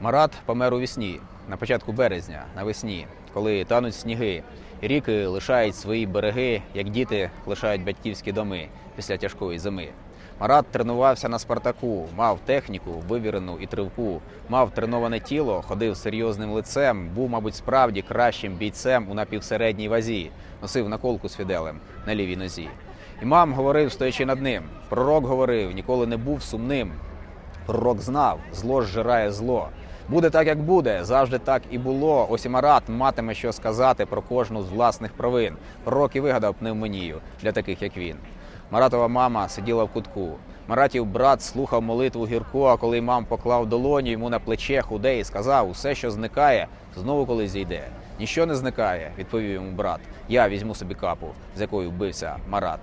Марат помер у вісні на початку березня, навесні, коли тануть сніги. І ріки лишають свої береги, як діти лишають батьківські доми після тяжкої зими. Марат тренувався на Спартаку, мав техніку, вивірену і тривку, мав треноване тіло, ходив серйозним лицем, був, мабуть, справді кращим бійцем у напівсередній вазі, носив наколку з фіделем на лівій нозі. Імам говорив, стоячи над ним. Пророк говорив, ніколи не був сумним. Пророк знав, зло зжирає зло. Буде так, як буде, завжди так і було. Ось і Марат матиме що сказати про кожну з власних провин. Пророк вигадав пневмонію для таких, як він. Маратова мама сиділа в кутку. Маратів брат слухав молитву гірку, а коли мам поклав долоню йому на плече худе і сказав: усе, що зникає, знову колись зійде. Ніщо не зникає, відповів йому брат. Я візьму собі капу, з якою бився Марат.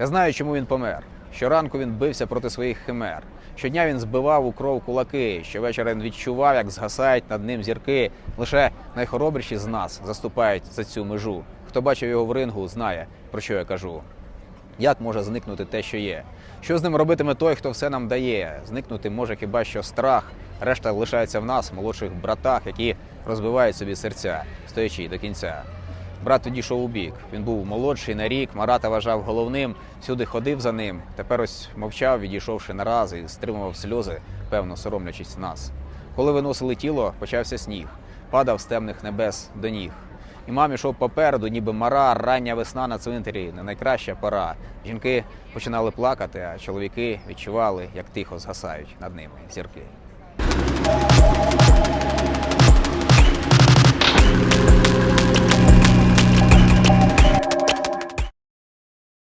Я знаю, чому він помер. Щоранку він бився проти своїх химер. Щодня він збивав у кров кулаки. Щовечора він відчував, як згасають над ним зірки. Лише найхоробріші з нас заступають за цю межу. Хто бачив його в рингу, знає, про що я кажу. Як може зникнути те, що є? Що з ним робитиме той, хто все нам дає? Зникнути може хіба що страх. Решта лишається в нас, молодших братах, які розбивають собі серця, стоячи до кінця. Брат відійшов у бік. Він був молодший на рік, Марата вважав головним, всюди ходив за ним. Тепер ось мовчав, відійшовши нараз і стримував сльози, певно, соромлячись нас. Коли виносили тіло, почався сніг, падав з темних небес до ніг. Імам ішов попереду, ніби мара, рання весна на цвинтарі, не найкраща пора. Жінки починали плакати, а чоловіки відчували, як тихо згасають над ними зірки.